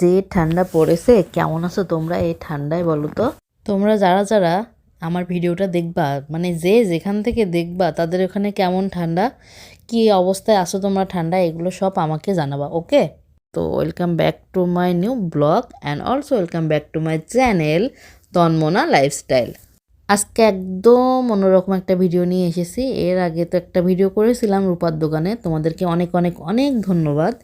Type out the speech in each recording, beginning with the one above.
যে ঠান্ডা পড়েছে, কেমন আছো তোমরা এই ঠান্ডায় বলো তো? তোমরা যারা যারা আমার ভিডিওটা দেখবা মানে যে যেখান থেকে দেখবা তাদের ওখানে কেমন ঠান্ডা, কি অবস্থায় আসো তোমরা ঠান্ডা এগুলো সব আমাকে জানাবা, ওকে? তো welcome back to my new blog and also welcome back to my channel Tanmana lifestyle আজকে একদম অন্যরকম একটা ভিডিও নিয়ে এসেছি। এর আগে তো একটা ভিডিও করেছিলাম রূপার দোকানে। তোমাদেরকে অনেক অনেক অনেক ধন্যবাদ।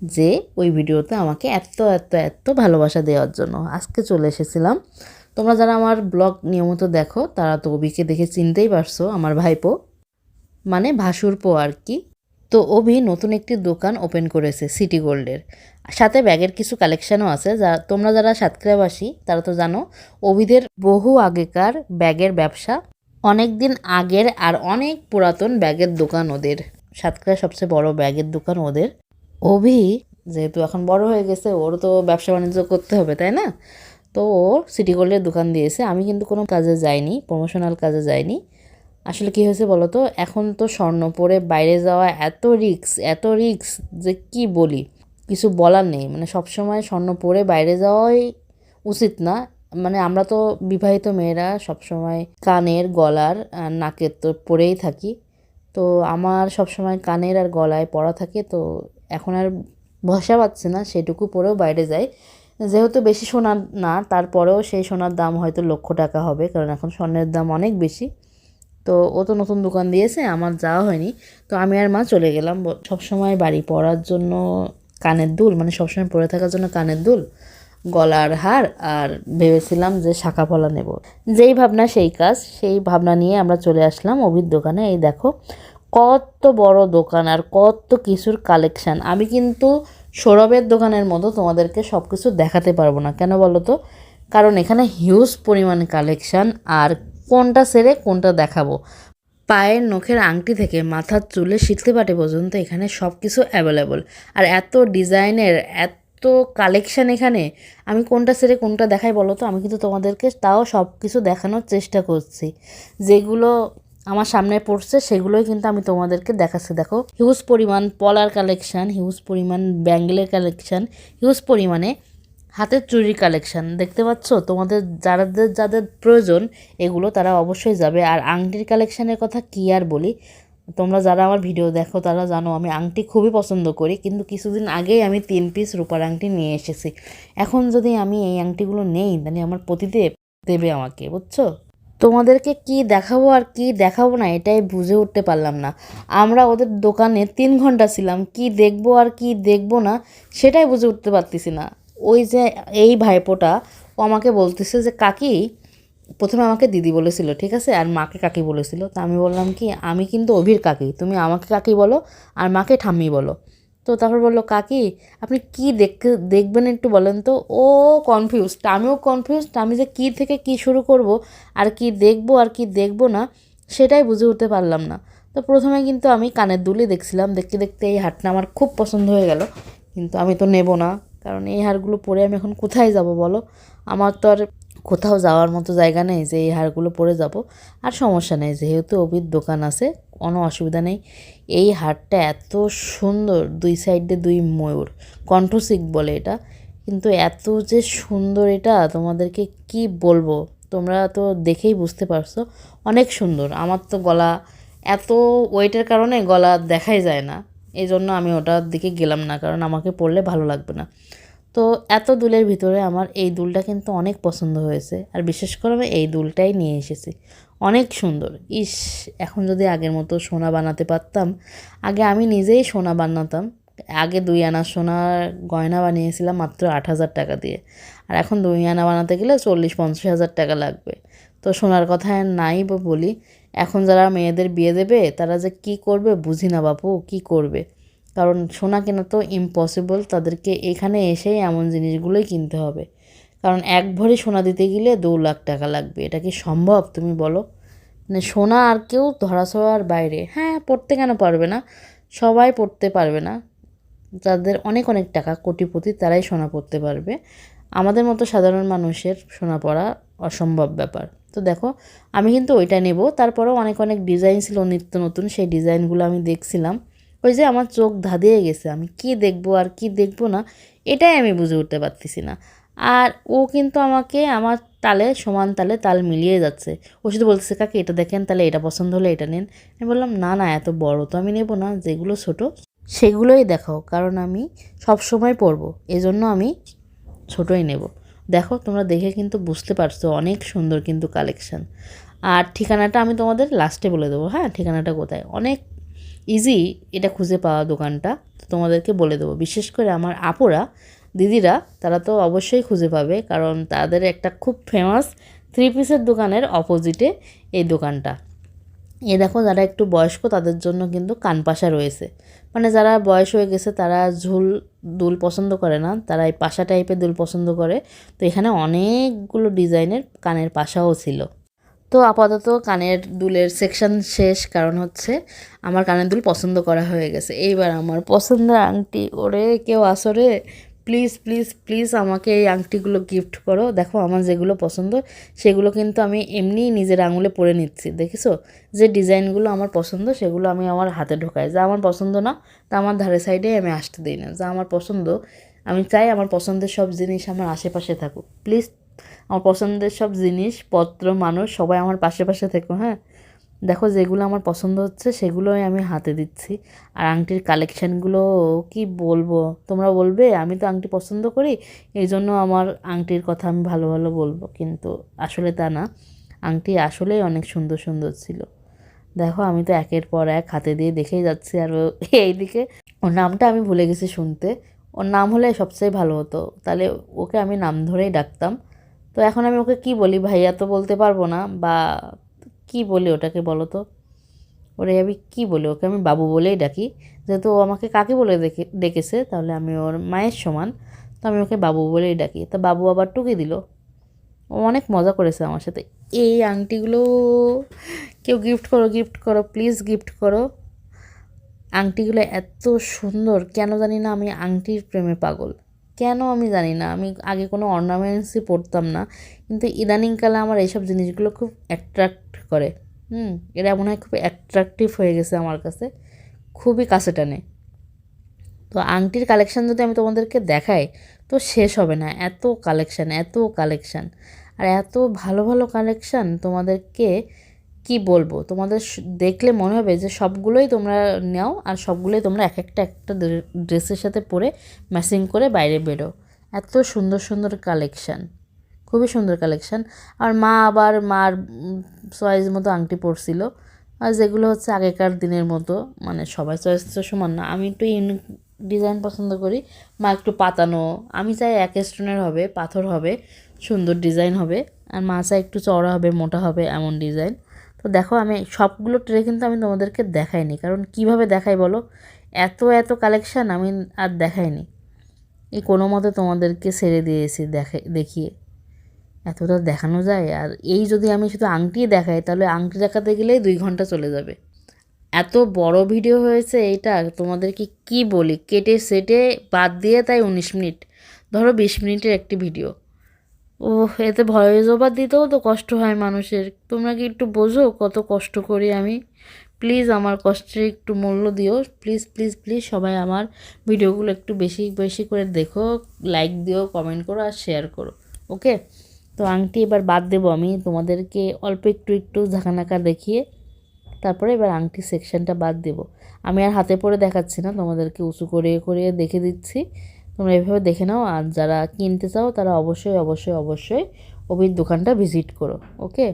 যে ওই ভিডিওতে আমাকে এত এত এত ভালোবাসা দেওয়ার জন্য আজকে চলে এসেছিলাম। তোমরা যারা আমার ব্লগ নিয়মিত দেখো, তারা তো অভিকে দেখে চিনতেই পারছ, আমার ভাইপো। মানে ভাসুরপো আর কি। তো অভি নতুন একটি দোকান ওপেন করেছে সিটি গোল্ডের সাথে ব্যাগের কিছু কালেকশানও আছে, যা তোমরা যারা সাতক্ষীরাবাসী, তারা তো জানো, অভিদের বহু আগেকার ব্যাগের ব্যবসা অনেক দিন আগের আর অনেক পুরাতন ব্যাগের দোকান ওদের। সাতক্ষীরা সবচেয়ে বড় ব্যাগের দোকান ওদের। অভি যেহেতু এখন বড় হয়ে গেছে ওরও তো ব্যবসা বাণিজ্য করতে হবে, তাই না? তো ও সিটি গোল্ডের দোকান দিয়েছে। আমি কিন্তু কোনো কাজে যাইনি প্রমোশনাল কাজে যাইনি। আসলে কী হয়েছে বলো তো এখন তো স্বর্ণ পরে বাইরে যাওয়া এত রিক্স এত রিক্স যে কি বলি? কিছু বলার নেই। মানে সবসময় স্বর্ণ পরে বাইরে যাওয়াই উচিত না। মানে আমরা তো বিবাহিত মেয়েরা সবসময় কানের, গলার নাকের তো পরেই থাকি। তো আমার সবসময় কানের আর গলায় পরা থাকে, তো এখন আর ভরসা পাচ্ছে না, সেটুকু পরেও বাইরে যায়। যেহেতু বেশি সোনার না, তারপরেও সেই সোনার দাম হয়তো লক্ষ টাকা হবে, কারণ এখন স্বর্ণের দাম অনেক বেশি। তো ও তো নতুন দোকান দিয়েছে, আমার যাওয়া হয়নি। তো আমি আর মা চলে গেলাম সবসময় বাড়ি পরার জন্য কানের দুল মানে সবসময় পরে থাকার জন্য কানের দুল, গলার হার, আর ভেবেছিলাম যে শাখা পলা নেব। যেই ভাবনা, সেই কাজ, সেই ভাবনা নিয়ে আমরা চলে আসলাম অভির দোকানে। এই দেখো কত বড় দোকান আর কত কিছুর কালেকশান আমি কিন্তু সৌরভের দোকানের মতো তোমাদেরকে সব কিছু দেখাতে পারব না। কেন বলো তো? কারণ এখানে হিউজ পরিমাণে কালেকশান আর কোনটা সেরে কোনটা দেখাবো। পায়ের নখের আংটি থেকে মাথার চুলে শিখতে পাটে পর্যন্ত এখানে সব কিছু অ্যাভেলেবল আর এত ডিজাইনের, এত কালেকশান এখানে, আমি কোনটা সেরে কোনটা দেখাই বলো তো? আমি কিন্তু তোমাদেরকে তাও সব কিছু দেখানোর চেষ্টা করছি। যেগুলো আমার সামনে পড়ছে, সেগুলোই কিন্তু আমি তোমাদেরকে দেখাচ্ছি। দেখো হিউজ পরিমাণ পলার কালেকশান হিউজ পরিমাণ ব্যাঙ্গেলের কালেকশান হিউজ পরিমাণে হাতের চুরির কালেকশান দেখতে পাচ্ছ? তোমাদের যাদের যাদের প্রয়োজন, এগুলো তারা অবশ্যই যাবে। আর আংটির কালেকশানের কথা কী আর বলি? তোমরা যারা আমার ভিডিও দেখো, তারা জানো আমি আংটি খুবই পছন্দ করি, কিন্তু কিছুদিন আগেই আমি তিন পিস রূপার আংটি নিয়ে এসেছি। এখন যদি আমি এই আংটিগুলো নেই, তাহলে আমার পতিদেব দেবে আমাকে, বুঝছ? তোমাদেরকে কি দেখাবো আর কি দেখাবো না এটাই বুঝে উঠতে পারলাম না। আমরা ওদের দোকানে তিন ঘণ্টা ছিলাম, কি দেখব আর কি দেখব না সেটাই বুঝে উঠতে পারতেছি না। ওই যে এই ভাইপোটা ও আমাকে বলতেছে যে, কাকি, প্রথমে আমাকে দিদি বলেছিল, ঠিক আছে, আর মাকে কাকি বলেছিল। তা আমি বললাম কি, আমি কিন্তু অভির কাকি, তুমি আমাকে কাকি বলো আর মাকে ঠাম্মি বলো। তো তারপর বলল, কাকি, আপনি কি দেখতে, দেখবেন একটু বলেন তো? ও কনফিউজড আমিও কনফিউজড আমি যে কী থেকে কি শুরু করব, আর কি দেখব, আর কি দেখব না, সেটাই বুঝে উঠতে পারলাম না। তো প্রথমে কিন্তু আমি কানের দুলি দেখছিলাম, দেখতে দেখতে এই হারটা আমার খুব পছন্দ হয়ে গেল, কিন্তু আমি তো নেব না, কারণ এই হারগুলো পরে আমি এখন কোথায় যাব বলো? আমার তো আর কোথাও যাওয়ার মতো জায়গা নেই যে এই হারগুলো পরে যাব, আর সমস্যা নেই, যেহেতু অভির দোকান আছে কোনো অসুবিধা নেই। এই হারটা এত সুন্দর, দুই সাইডে দুই ময়ূর কণ্ঠসিক বলে এটা। কিন্তু এত যে সুন্দর এটা, তোমাদেরকে কি বলব? তোমরা তো দেখেই বুঝতে পারছ, অনেক সুন্দর। আমার তো গলা এত ওয়েটের কারণে গলা দেখাই যায় না। এই জন্য আমি ওটার দিকে গেলাম না, কারণ আমাকে পরলে ভালো লাগবে না। তো এত দুলের ভিতরে আমার এই দুলটা কিন্তু অনেক পছন্দ হয়েছে। আর বিশেষ করে আমি এই দুলটাই নিয়ে এসেছি। অনেক সুন্দর। ইস, এখন যদি আগের মতো সোনা বানাতে পারতাম, আগে আমি নিজেই সোনা বানাতাম। আগে দুই আনা সোনার গয়না বানিয়েছিলাম মাত্র আট হাজার টাকা দিয়ে। আর এখন দুই আনা বানাতে গেলে চল্লিশ, পঞ্চাশ হাজার টাকা লাগবে। তো সোনার কথা নাই বলি, এখন যারা মেয়েদের বিয়ে দেবে, তারা যে কি করবে বুঝি না বাপু, কি করবে? কারণ সোনা কেনা তো ইম্পসিবল তাদেরকে এখানে এসেই এমন জিনিসগুলোই কিনতে হবে। কারণ এক ভরি সোনা দিতে গেলে দু লাখ টাকা লাগবে। এটা কি সম্ভব তুমি বলো? মানে সোনা আর কেউ ধরাছোঁয়ার বাইরে। হ্যাঁ পড়তে কেন পারবে না? সবাই পড়তে পারবে না। যাদের অনেক অনেক টাকা কোটিপতি, তারাই সোনা পড়তে পারবে। আমাদের মতো সাধারণ মানুষের সোনা পড়া অসম্ভব ব্যাপার। তো দেখো, আমি কিন্তু ওইটা নেব। তারপরেও অনেক অনেক ডিজাইন ছিল নিত্য নতুন, সেই ডিজাইনগুলো আমি দেখছিলাম। ওই যে আমার চোখ ধাঁধিয়ে গেছে। আমি কি দেখব আর কি দেখব না, এটাই আমি বুঝে উঠতে পারতেছি না। আর ও কিন্তু আমাকে আমার তালে, সমান তালে তাল মিলিয়ে যাচ্ছে। ও শুধু বলতেছে, কাকে, এটা দেখেন তাহলে এটা পছন্দ হলে এটা নিন। আমি বললাম, না না, এত বড় তো আমি নেব না, যেগুলো ছোট সেগুলোই দেখাও, কারণ আমি সব সময় পরবো, এজন্য আমি ছোটোই নেব। দেখো, তোমরা দেখে কিন্তু বুঝতে পারছ, অনেক সুন্দর কিন্তু কালেকশান। আর ঠিকানাটা আমি তোমাদের লাস্টে বলে দেবো হ্যাঁ? ঠিকানাটা কোথায়? অনেক ইজি এটা খুঁজে পাওয়া দোকানটা তোমাদেরকে বলে দেবো। বিশেষ করে আমার আপুরা দিদিরা, তারা তো অবশ্যই খুঁজে পাবে, কারণ তাদের একটা খুব ফেমাস থ্রি পিসের দোকানের অপোজিটে এই দোকানটা। এ দেখো, যারা একটু বয়স্ক, তাদের জন্য কিন্তু কানপাশা রয়েছে। মানে যারা বয়স হয়ে গেছে, তারা ঝুল, দুল পছন্দ করে না, তারা এই পাশা টাইপের দুল পছন্দ করে। তো এখানে অনেকগুলো ডিজাইনের কানের পাশাও ছিল। তো আপাতত কানের দুলের সেকশন শেষ, কারণ হচ্ছে আমার কানের দুল পছন্দ করা হয়ে গেছে। এইবার আমার পছন্দের আংটি ওরে, কেউ আসরে প্লিজ প্লিজ প্লিজ আমাকে এই আংটিগুলো গিফট করো। দেখো, আমার যেগুলো পছন্দ, সেগুলো কিন্তু আমি এমনিই নিজের আঙুলে পরে নিচ্ছি, দেখেছ? যে ডিজাইনগুলো আমার পছন্দ, সেগুলো আমি আমার হাতে ঢোকাই। যা আমার পছন্দ না, তা আমার ধারে সাইডে আমি আসতে দিই না। যা আমার পছন্দ, আমি চাই আমার পছন্দের সব জিনিস আমার আশেপাশে থাকুক। প্লিজ আমার পছন্দের সব জিনিস, পত্র, মানুষ, সবাই আমার পাশে পাশে থেকো হ্যাঁ? দেখো যেগুলো আমার পছন্দ হচ্ছে, সেগুলোই আমি হাতে দিচ্ছি। আর আংটির কালেকশানগুলো কি বলব? তোমরা বলবে, আমি তো আংটি পছন্দ করি এই জন্য আমার আংটির কথা আমি ভালো ভালো বলব। কিন্তু আসলে তা না, আংটি আসলেই অনেক সুন্দর সুন্দর ছিল। দেখো, আমি তো একের পর এক হাতে দিয়ে দেখেই যাচ্ছি আর এইদিকে। ওর নামটা আমি ভুলে গেছি শুনতে। ওর নাম হলে সবচেয়ে ভালো হতো। তাহলে ওকে আমি নাম ধরেই ডাকতাম। তো এখন আমি ওকে কি বলি ভাইয়া তো বলতে পারব না, বা কি বলি ওটাকে বলো তো? ওরে, আমি কি বলি ওকে? আমি বাবু বলেই ডাকি। যেহেতু ও আমাকে কাকে বলে দেখে, ডেকেছে, তাহলে আমি ওর মায়ের সমান। তো আমি ওকে বাবু বলেই ডাকি। তা বাবু আবার টুকি দিল। ও অনেক মজা করেছে আমার সাথে। এই আংটিগুলো কেউ গিফট করো গিফট করো, প্লিজ গিফট করো। আংটিগুলো এত সুন্দর। কেন জানি না আমি আংটির প্রেমে পাগল। কেন আমি জানি না। আমি আগে কোনো অর্নামেন্টসই পরতাম না। কিন্তু ইদানিংকালে আমার এইসব জিনিসগুলো খুব অ্যাট্রাক্ট করে। হুম, এটা মনে হয় খুব অ্যাট্রাকটিভ হয়ে গেছে আমার কাছে। খুবই কাছে টানে। তো আংটির কালেকশান যদি আমি তোমাদেরকে দেখাই, তো শেষ হবে না। এত কালেকশান এত কালেকশান আর এত ভালো ভালো কালেকশান তোমাদেরকে কি বলব? তোমাদের দেখলে মনে হবে যে সবগুলোই তোমরা নাও আর সবগুলোই তোমরা এক একটা একটা ড্রেসের সাথে পরে ম্যাচিং করে বাইরে বেরো। এত সুন্দর সুন্দর কালেকশান খুবই সুন্দর কালেকশান আর মা আবার মার চয়েস মতো আংটি পরছিল। আর যেগুলো হচ্ছে আগেকার দিনের মতো মানে সবাই চয়েস তো সমান না। আমি একটু ইউনিক ডিজাইন পছন্দ করি। মা একটু পাতানো। আমি চাই এক স্টোনের হবে, পাথর হবে, সুন্দর ডিজাইন হবে। আর মা চাই একটু চওড়া হবে, মোটা হবে, এমন ডিজাইন তো দেখো আমি সবগুলো ট্রে কিন্তু আমি তোমাদেরকে দেখাইনি। কারণ কীভাবে দেখাই বলো? এত এত কালেকশান আমি আর দেখাইনি। এই কোনো মতে তোমাদেরকে সেরে দিয়েছি দেখে, দেখিয়ে। এতটা দেখানো যায়? আর এই যদি আমি শুধু আংটি দেখাই, তাহলে আংটি দেখাতে গেলেই দুই ঘণ্টা চলে যাবে। এত বড় ভিডিও হয়েছে এইটা তোমাদেরকে কি বলি? কেটে সেটে বাদ দিয়ে তাই উনিশ মিনিট। ধরো বিশ মিনিটের একটি ভিডিও। ও এতে ভয়েস ওভার দিতেও তো কষ্ট হয় মানুষের। তোমরা কি একটু বোঝো কত কষ্ট করি আমি? প্লিজ আমার কষ্টের একটু মূল্য দিও। প্লিজ প্লিজ প্লিজ সবাই আমার ভিডিওগুলো একটু বেশি বেশি করে দেখো লাইক দিও কমেন্ট করো আর শেয়ার করো ওকে তো আংটি এবার বাদ দেবো আমি, তোমাদেরকে অল্প একটু একটু ঝাঁকানাকা দেখিয়ে তারপরে এবার আংটি সেকশনটা বাদ দেব। আমি আর হাতে পরে দেখাচ্ছি না, তোমাদেরকে উঁচু করে করে দেখে দিচ্ছি। তোমরা এভাবে দেখে নাও, আর যারা কিনতে চাও তারা অবশ্যই অবশ্যই অবশ্যই অভির দোকানটা ভিজিট করো, ওকে?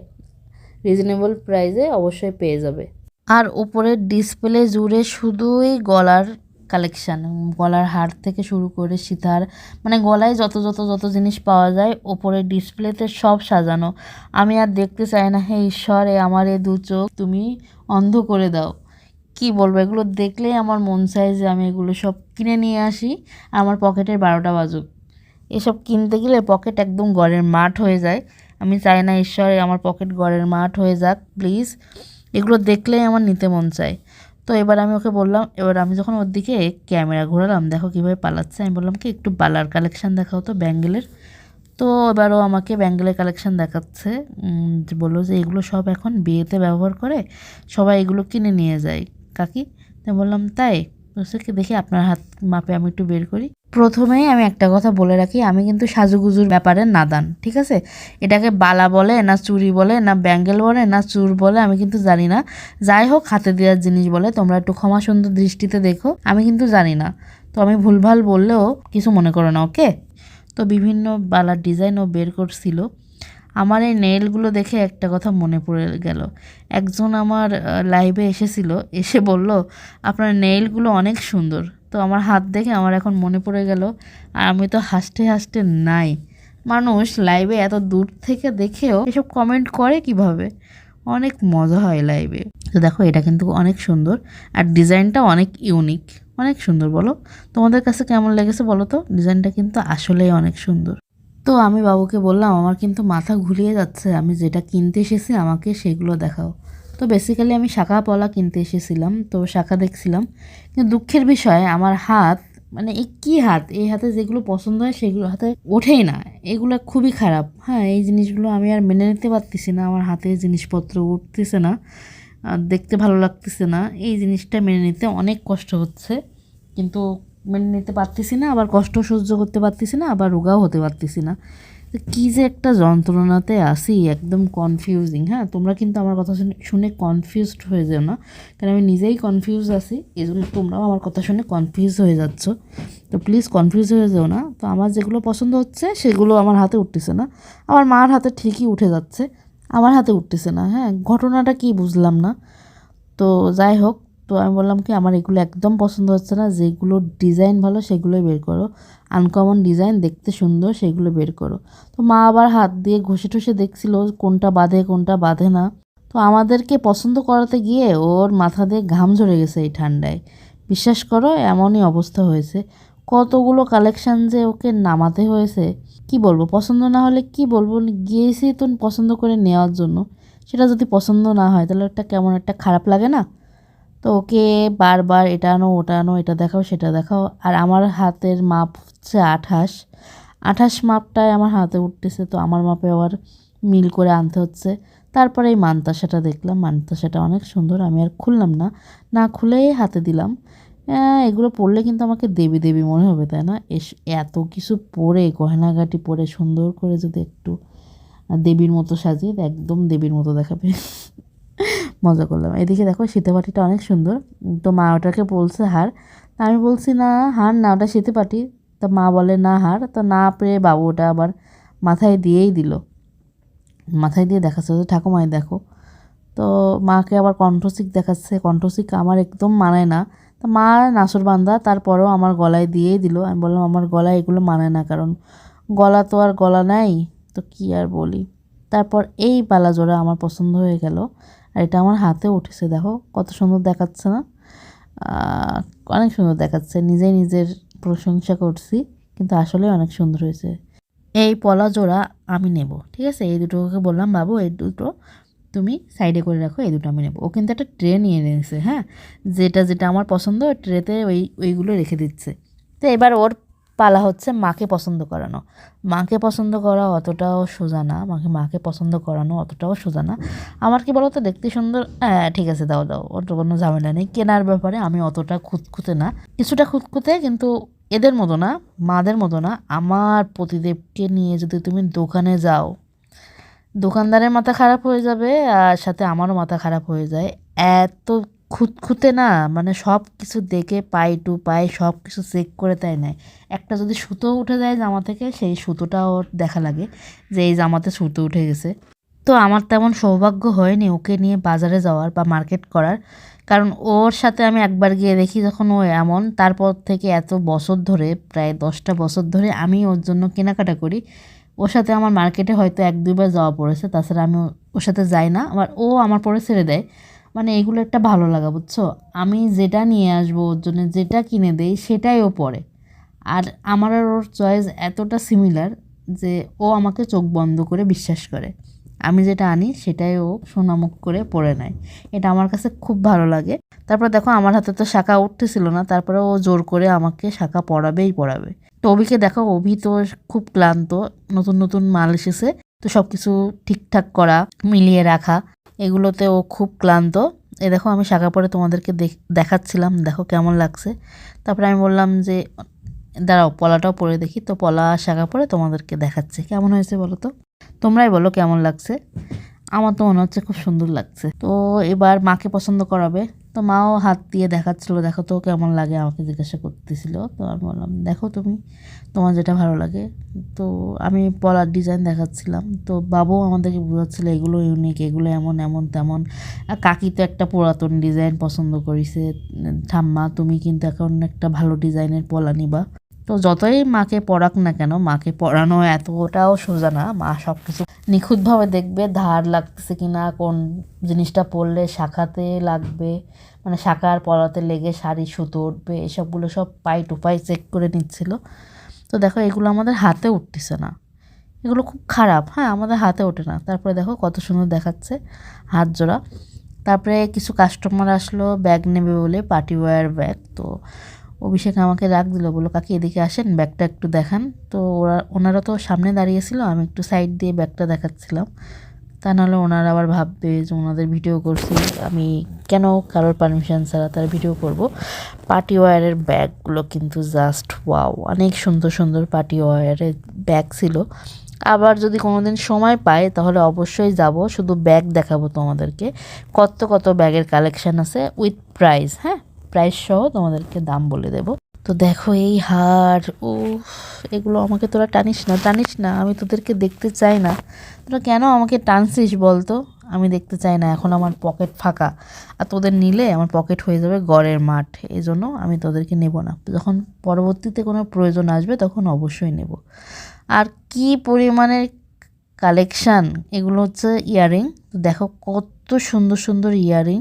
রিজনেবল প্রাইসে অবশ্যই পেয়ে যাবে। আর উপরের ডিসপ্লে জুড়ে শুধুই গলার কালেকশান, গলার হার থেকে শুরু করে সীতার মানে গলায় যত যত যত জিনিস পাওয়া যায় ওপরের ডিসপ্লেতে সব সাজানো। আমি আর দেখতে চাই না, হে ঈশ্বর এ আমার এ দু চোখ তুমি অন্ধ করে দাও। কি বলব? এগুলো দেখলেই আমার মন চায় যে আমি এগুলো সব কিনে নিয়ে আসি। আমার পকেটের বারোটা বাজুক। এসব কিনতে গেলে পকেট একদম গড়ের মাঠ হয়ে যায়। আমি চাই না ঈশ্বরে আমার পকেট গড়ের মাঠ হয়ে যাক প্লিজ এগুলো দেখলেই আমার নিতে মন চায়। তো এবার আমি ওকে বললাম, এবার আমি যখন ওর দিকে ক্যামেরা ঘোরালাম, দেখো কীভাবে পালাচ্ছে, আমি বললাম কি, একটু বালার কালেকশান দেখাও তো ব্যাঙ্গেলের। তো এবারও আমাকে ব্যাঙ্গেলের কালেকশান দেখাচ্ছে বলল যে এগুলো সব এখন বিয়েতে ব্যবহার করে সবাই এগুলো কিনে নিয়ে যায়। কাকি। তো বললাম, তাই? বলছে, দেখি আপনার হাত মাপে আমি একটু বের করি। প্রথমেই আমি একটা কথা বলে রাখি, আমি কিন্তু সাজুগুজুর ব্যাপারে নাদান, ঠিক আছে? এটাকে বালা বলে, না চুরি বলে, না ব্যাঙ্গেল বলে, না চুর বলে, আমি কিন্তু জানি না। যাই হোক, হাতে দেওয়ার জিনিস বলে, তোমরা একটু ক্ষমা সুন্দর দৃষ্টিতে দেখো, আমি কিন্তু জানি না। তো আমি ভুলভাল বললেও কিছু মনে করো না, ওকে? তো বিভিন্ন বালার ডিজাইনও বের করছিল। আমার এই নেইলগুলো দেখে একটা কথা মনে পড়ে গেল। একজন আমার লাইভে এসেছিল, এসে বলল, আপনার নেইলগুলো অনেক সুন্দর। তো আমার হাত দেখে আমার এখন মনে পড়ে গেল, আর আমি তো হাসতে হাসতে নাই। মানুষ লাইভে এত দূর থেকে দেখেও এসব কমেন্ট করে কীভাবে? অনেক মজা হয় লাইভে তো দেখো, এটা কিন্তু অনেক সুন্দর, আর ডিজাইনটা অনেক ইউনিক অনেক সুন্দর, বলো। তোমাদের কাছে কেমন লেগেছে বলো তো? ডিজাইনটা কিন্তু আসলেই অনেক সুন্দর। তো আমি বাবুকে বললাম, আমার কিন্তু মাথা ঘুরিয়ে যাচ্ছে, আমি যেটা কিনতে এসেছি আমাকে সেগুলো দেখাও। তো বেসিক্যালি আমি শাখা পলা কিনতে এসেছিলাম, তো শাখা দেখছিলাম। কিন্তু দুঃখের বিষয়, আমার হাত মানে এই কী হাত? এই হাতে যেগুলো পছন্দ হয় সেগুলো হাতে ওঠেই না। এগুলো খুবই খারাপ। হ্যাঁ এই জিনিসগুলো আমি আর মেনে নিতে পারতেছি না, আমার হাতে জিনিসপত্র উঠতেছে না দেখতে ভালো লাগতেছে না। এই জিনিসটা মেনে নিতে অনেক কষ্ট হচ্ছে। কিন্তু মেনে নিতে পারতেছি না, আবার কষ্ট সহ্য করতে পারতেছি না, আবার রোগাও হতে পারতেছি না। তো কী যে একটা যন্ত্রণাতে আসি একদম কনফিউজিং হ্যাঁ? তোমরা কিন্তু আমার কথা শুনে কনফিউজড হয়ে যেও না। কারণ আমি নিজেই কনফিউজ আছি, এই জন্য তোমরাও আমার কথা শুনে কনফিউজ হয়ে যাচ্ছ। তো প্লিজ কনফিউজ হয়ে যেও না। তো আমার যেগুলো পছন্দ হচ্ছে, সেগুলো আমার হাতে উঠতেছে না। আমার মার হাতে ঠিকই উঠে যাচ্ছে, আমার হাতে উঠতেছে না হ্যাঁ? ঘটনাটা কি বুঝলাম না। তো যাই হোক তো আমি বললাম কি, আমার এগুলো একদম পছন্দ হচ্ছে না, যেগুলো ডিজাইন ভালো সেগুলোই বের করো। আনকমন ডিজাইন দেখতে সুন্দর সেগুলো বের করো। তো মা আবার হাত দিয়ে ঘষে ঠষে দেখছিল কোনটা বাঁধে কোনটা বাঁধে না। তো আমাদেরকে পছন্দ করাতে গিয়ে ওর মাথা দিয়ে ঘাম ঝরে গেছে এই ঠান্ডায়। বিশ্বাস করো, এমনই অবস্থা হয়েছে। কতগুলো কালেকশান যে ওকে নামাতে হয়েছে, কি বলব? পছন্দ না হলে কি বলব? গিয়েছি তো পছন্দ করে নেওয়ার জন্য। সেটা যদি পছন্দ না হয়, তাহলে একটা কেমন একটা খারাপ লাগে না? তো ওকে বারবার এটা আনো, ওটা আনো, এটা দেখাও, সেটা দেখাও। আর আমার হাতের মাপ হচ্ছে আঠাশ। আঠাশ মাপটায় আমার হাতে উঠতেছে, তো আমার মাপে আবার মিল করে আনতে হচ্ছে। তারপরে এই মানতাসাটা দেখলাম, মানতাসাটা অনেক সুন্দর, আমি আর খুললাম না। না খুলেই হাতে দিলাম। এগুলো পড়লে কিন্তু আমাকে দেবী দেবী মনে হবে, তাই না? এস, এত কিছু পরে গয়নাগাটি পরে সুন্দর করে যদি একটু দেবীর মতো সাজিয়ে, একদম দেবীর মতো দেখাবে। মজা করলাম। এদিকে দেখো শীতেপাটিটা অনেক সুন্দর। তো মা ওটাকে বলছে, হার। তা আমি বলছি, না, হার না, ওটা শীতেপাটি তা মা বলে, না, হার। তো না পেয়ে বাবু ওটা আবার মাথায় দিয়েই দিল। মাথায় দিয়ে দেখাচ্ছে ঠাকুমাই, দেখো। তো মাকে আবার কণ্ঠসিক দেখাচ্ছে। কণ্ঠসিক আমার একদম মানায় না। তা মা নাসর বান্দা, তারপরেও আমার গলায় দিয়েই দিল। আমি বললাম, আমার গলায় এগুলো মানে না, কারণ গলা তো আর গলা নাই, তো কি আর বলি? তারপর এই পালা জোড়া আমার পছন্দ হয়ে গেল। আর এটা আমার হাতে উঠেছে, দেখো কত সুন্দর দেখাচ্ছে না? অনেক সুন্দর দেখাচ্ছে, নিজেই নিজের প্রশংসা করছি, কিন্তু আসলে অনেক সুন্দর হয়েছে। এই পলা জোড়া আমি নেব, ঠিক আছে? এই দুটোকে বললাম, বাবু, এই দুটো তুমি সাইডে করে রাখো, এই দুটো আমি নেব। ও কিন্তু একটা ট্রে নিয়ে নিয়েছে হ্যাঁ? যেটা যেটা আমার পছন্দ ট্রেতে ওই, ওইগুলো রেখে দিচ্ছে। তো এবার ওর পালা হচ্ছে মাকে পছন্দ করানো। মাকে পছন্দ করা অতটাও সোজা না, মাকে মাকে পছন্দ করানো অতটাও সোজা না। আমার কি বলো তো দেখতে সুন্দর হ্যাঁ ঠিক আছে, দাও দাও, ওর কোনো ঝামেলা নেই। কেনার ব্যাপারে আমি অতটা খুঁতখুঁতে না। কিছুটা খুঁতখুঁতে, কিন্তু এদের মতো না, মাদের মতো না। আমার প্রতিদেবকে নিয়ে যদি তুমি দোকানে যাও, দোকানদারের মাথা খারাপ হয়ে যাবে, আর সাথে আমারও মাথা খারাপ হয়ে যায়। এত খুঁতখুঁতে না মানে সব কিছু দেখে পাই টু পাই সব কিছু চেক করে তাই নেয় একটা যদি সুতো উঠে যায় জামা থেকে, সেই সুতোটা ওর দেখা লাগে যে এই জামাতে সুতো উঠে গেছে। তো আমার তেমন সৌভাগ্য হয়নি ওকে নিয়ে বাজারে যাওয়ার বা মার্কেট করার। কারণ ওর সাথে আমি একবার গিয়ে দেখি যখন ও এমন, তারপর থেকে এত বছর ধরে, প্রায় দশটা বছর ধরে আমি ওর জন্য কেনাকাটা করি। ওর সাথে আমার মার্কেটে হয়তো এক দুইবার যাওয়া পড়েছে, তাছাড়া আমি ওর সাথে যাই না। আবার ও আমার পরে ছেড়ে দেয়। মানে এগুলো একটা ভালো লাগা, বুঝছ? আমি যেটা নিয়ে আসব, ওর জন্য যেটা কিনে দেই, সেটাই ও পরে। আর আমার আর ওর চয়েস এতটা সিমিলার যে ও আমাকে চোখ বন্ধ করে বিশ্বাস করে। আমি যেটা আনি, সেটাই ও সোনামুখ করে পরে নেয়। এটা আমার কাছে খুব ভালো লাগে। তারপর দেখো, আমার হাতে তো শাখা উঠতেছিল না, তারপরে ও জোর করে আমাকে শাখা পড়াবেই পড়াবে তো অভিকে দেখো, অভি তো খুব ক্লান্ত, নতুন নতুন মাল এসেছে। তো সব কিছু ঠিকঠাক করা, মিলিয়ে রাখা। এগুলোতে ও খুব ক্লান্ত। এ দেখো, আমি শাখা পরে তোমাদেরকে দেখ- দেখাচ্ছিলাম। দেখো কেমন লাগছে। তারপরে আমি বললাম যে, দাঁড়াও, পলাটাও পরে দেখি। তো পলা শাখা পরে তোমাদেরকে দেখাচ্ছে। কেমন হয়েছে বলো তো? তোমরাই বলো কেমন লাগছে। আমার তো মনে হচ্ছে খুব সুন্দর লাগছে। তো এবার মাকে পছন্দ করাবে। তো মাও হাত দিয়ে দেখাচ্ছিল, দেখো তো কেমন লাগে আমাকে জিজ্ঞাসা করতেছিল। তো আমি বললাম, দেখো তুমি, তোমার যেটা ভালো লাগে। তো আমি পলার ডিজাইন দেখাচ্ছিলাম। তো বাবু আমাদেরকে বোঝাচ্ছিল, এগুলো ইউনিক এগুলো এমন এমন, তেমন। কাকি তো একটা পুরাতন ডিজাইন পছন্দ করিছে। ঠাম্মা, তুমি কিন্তু এখন একটা ভালো ডিজাইনের পলা নিবা। তো যতই মাকে পড়াক না কেন, মাকে পড়ানো এতটাও সোজা না। মা সব কিছু নিখুঁতভাবে দেখবে, ধার লাগতেছে কিনা কোন জিনিসটা পরলে শাখাতে লাগবে মানে শাখা আর পলাতে লেগে শাড়ি, সুতো উঠবে, এসবগুলো সব পাই টু পাই চেক করে নিচ্ছিল। তো দেখো, এগুলো আমাদের হাতে উঠতেছে না। এগুলো খুব খারাপ হ্যাঁ আমাদের হাতে ওঠে না। তারপরে দেখো, কত সুন্দর দেখাচ্ছে হাত জোড়া। তারপরে কিছু কাস্টমার আসলো ব্যাগ নেবে বলে পার্টি ওয়্যার ব্যাগ তো অভিষেক আমাকে রাখ দিল, বলল, কাকি, এদিকে আসেন, ব্যাগটা একটু দেখান। তো ওরা, ওনারা তো সামনে দাঁড়িয়েছিল আমি একটু সাইড দিয়ে ব্যাগটা দেখাচ্ছিলাম। তা নাহলে ওনারা আবার ভাববে যে ওনাদের ভিডিও করছি, আমি কেন কারোর পারমিশন ছাড়া তার ভিডিও করব? পার্টি ওয়্যারের ব্যাগগুলো কিন্তু জাস্ট ওয়াও অনেক সুন্দর সুন্দর পার্টি ওয়্যারের ব্যাগ ছিল। আবার যদি কোনোদিন সময় পাই, তাহলে অবশ্যই যাব, শুধু ব্যাগ দেখাবো তোমাদেরকে। কত কত ব্যাগের কালেকশান আছে উইথ প্রাইস হ্যাঁ? প্রাইস সহ তোমাদেরকে দাম বলে দেব। তো দেখো এই হার ও এগুলো আমাকে তোরা টানিস না টানিস না, আমি তোদেরকে দেখতে চাই না। তোরা কেন আমাকে টানছিস বলতো? আমি দেখতে চাই না, এখন আমার পকেট ফাঁকা। আর তোদের নিলে আমার পকেট হয়ে যাবে গড়ের মাঠ এই জন্য আমি তোদেরকে নেব না। যখন পরবর্তীতে কোনো প্রয়োজন আসবে, তখন অবশ্যই নেব। আর কি পরিমাণের কালেকশান, এগুলো হচ্ছে ইয়ারিং দেখো কত সুন্দর সুন্দর ইয়ারিং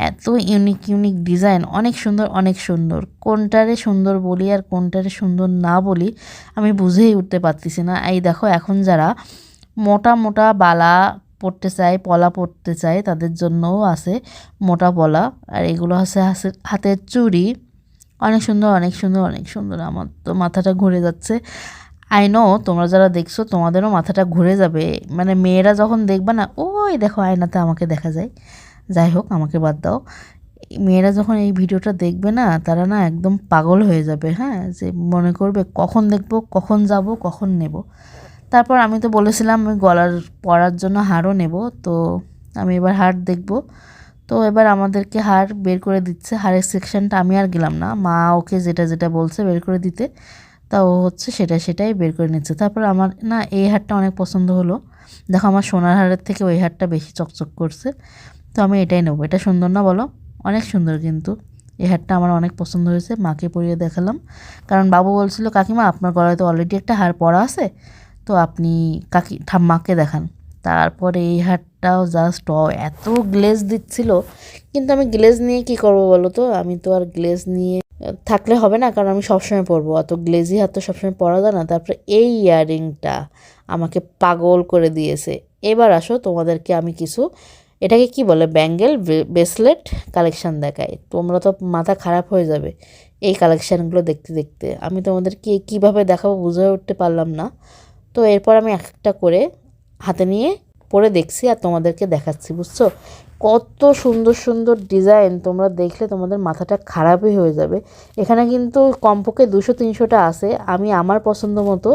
এত ইউনিক ইউনিক ডিজাইন অনেক সুন্দর অনেক সুন্দর। কোনটারে সুন্দর বলি আর কোনটারে সুন্দর না বলি আমি বুঝেই উঠতে পারতেছি না। এই দেখো, এখন যারা মোটা মোটা বালা পড়তে চায়, পলা পড়তে চায়, তাদের জন্যও আছে মোটা পলা। আর এগুলো হাসে- হাতের চুড়ি। অনেক সুন্দর অনেক সুন্দর অনেক সুন্দর। আমার তো মাথাটা ঘুরে যাচ্ছে। আই নো তোমরা যারা দেখছ, তোমাদেরও মাথাটা ঘুরে যাবে। মানে মেয়েরা যখন দেখবে না, ওই দেখো আয়নাতে আমাকে দেখা যায়। যাই হোক আমাকে বাদ দাও। মেয়েরা যখন এই ভিডিওটা দেখবে না, তারা না একদম পাগল হয়ে যাবে হ্যাঁ? যে মনে করবে কখন দেখব, কখন যাব, কখন নেব। তারপর আমি তো বলেছিলাম, আমি গলার, পরার জন্য হারও নেব, তো আমি এবার হার দেখব। তো এবার আমাদেরকে হার বের করে দিচ্ছে, হারের সেকশনটা আমি আর গেলাম না। মা ওকে যেটা যেটা বলছে বের করে দিতে, তা ও হচ্ছে সেটা সেটাই বের করে নিচ্ছে। তারপর আমার না এই হারটা অনেক পছন্দ হলো। দেখো, আমার সোনার হারের থেকে ওই হারটা বেশি চকচক করছে। তো আমি এটাই নেব। এটা সুন্দর না বলো? অনেক সুন্দর কিন্তু। এই হারটা আমার অনেক পছন্দ হয়েছে, মাকে পরিয়ে দেখালাম। কারণ বাবু বলছিল, কাকিমা, আপনার গলায় তো অলরেডি একটা হার পরা আছে, তো আপনি কাকি ঠাম্মাকে দেখান। তারপরে এই হারটাও জাস্ট এত গ্লেজ দিচ্ছিল। কিন্তু আমি গ্লেজ নিয়ে কি করব বলো তো? আমি তো আর গ্লেজ নিয়ে, থাকলে হবে না, কারণ আমি সবসময় পরবো। অত গ্লেজি হাত তো সবসময় পরা যায় না। তারপরে এই ইয়াররিংটা আমাকে পাগল করে দিয়েছে। এবার আসো তোমাদেরকে আমি কিছু এটাকে কি বলে? ব্যাঙ্গেল ব্রেসলেট, কালেকশান দেখায়। তোমরা তো মাথা খারাপ হয়ে যাবে এই কালেকশানগুলো দেখতে দেখতে। আমি তোমাদেরকে কীভাবে দেখাবো বুঝে উঠতে পারলাম না। তো এরপর আমি এক একটা করে হাতে নিয়ে পরে দেখছি আর তোমাদেরকে দেখাচ্ছি, বুঝছ? কত সুন্দর সুন্দর ডিজাইন। তোমরা দেখলে তোমাদের মাথাটা খারাপই হয়ে যাবে। এখানে কিন্তু কমপক্ষে দুশো, তিনশোটা আছে। আমি আমার পছন্দ মতো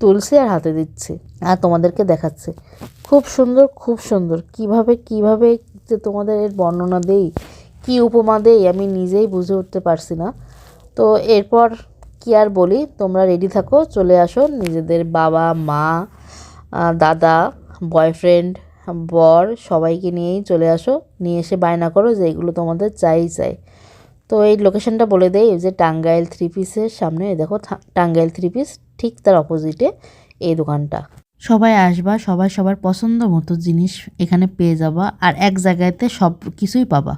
তুলছি আর হাতে দিচ্ছে। আর তোমাদেরকে দেখাচ্ছে। খুব সুন্দর খুব সুন্দর। কীভাবে কীভাবে যে তোমাদের এর বর্ণনা দেই, কি উপমা দেই, আমি নিজেই বুঝে উঠতে পারছি না। তো এরপর কি আর বলি? তোমরা রেডি থাকো, চলে আসো নিজেদের বাবা, মা দাদা বয়ফ্রেন্ড বর, সবাইকে নিয়েই চলে আসো। নিয়ে এসে বায়না করো যে এগুলো তোমাদের চাই চাই। তো এই লোকেশনটা বলে দেই যে টাঙ্গাইল থ্রি পিসের সামনে দেখো টাঙ্গাইল থ্রি পিস ঠিক তার অপোজিটে এই দোকানটা। সবাই আসবা, সবাই সবার পছন্দ মতো জিনিস এখানে পেয়ে যাবা, আর এক জায়গাতে সব কিছুই পাবা।